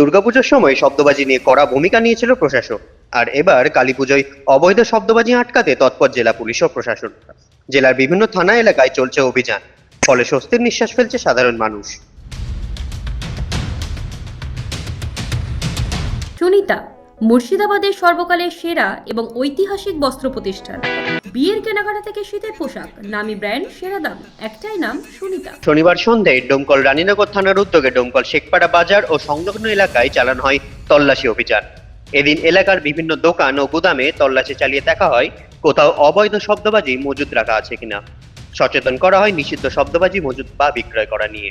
দুর্গাপুজোর সময় শব্দবাজি নিয়ে কড়া ভূমিকা নিয়েছিল প্রশাসন আর এবার কালী পুজোয় অবৈধ শব্দবাজি আটকাতে তৎপর জেলা পুলিশ ও প্রশাসন। জেলার বিভিন্ন থানা এলাকায় চলছে অভিযান। ফলে স্বস্তির নিঃশ্বাস ফেলছে সাধারণ মানুষ। সুনিতা মুর্শিদাবাদের সর্বকালের সেরা এবং ঐতিহাসিক বস্ত্র প্রতিষ্ঠান। বিয়ের কেনাকাটা থেকে শীতের পোশাক, নামি ব্র্যান্ড, সেরা দাম, একটাই নাম সুনিতা। শনিবার সন্ধ্যায় ডোমকল রানীনগর থানার উদ্যোগে ডোমকল শেখপাড়া বাজার ও সংলগ্ন এলাকায় চালানো হয় তল্লাশি অভিযান। এদিন এলাকার বিভিন্ন দোকান ও গুদামে তল্লাশি চালিয়ে দেখা হয় কোথাও অবৈধ শব্দবাজি মজুত রাখা আছে কিনা। সচেতন করা হয় নিষিদ্ধ শব্দবাজি মজুত বা বিক্রয় করা নিয়ে।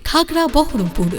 খাগড়া বহরমপুর।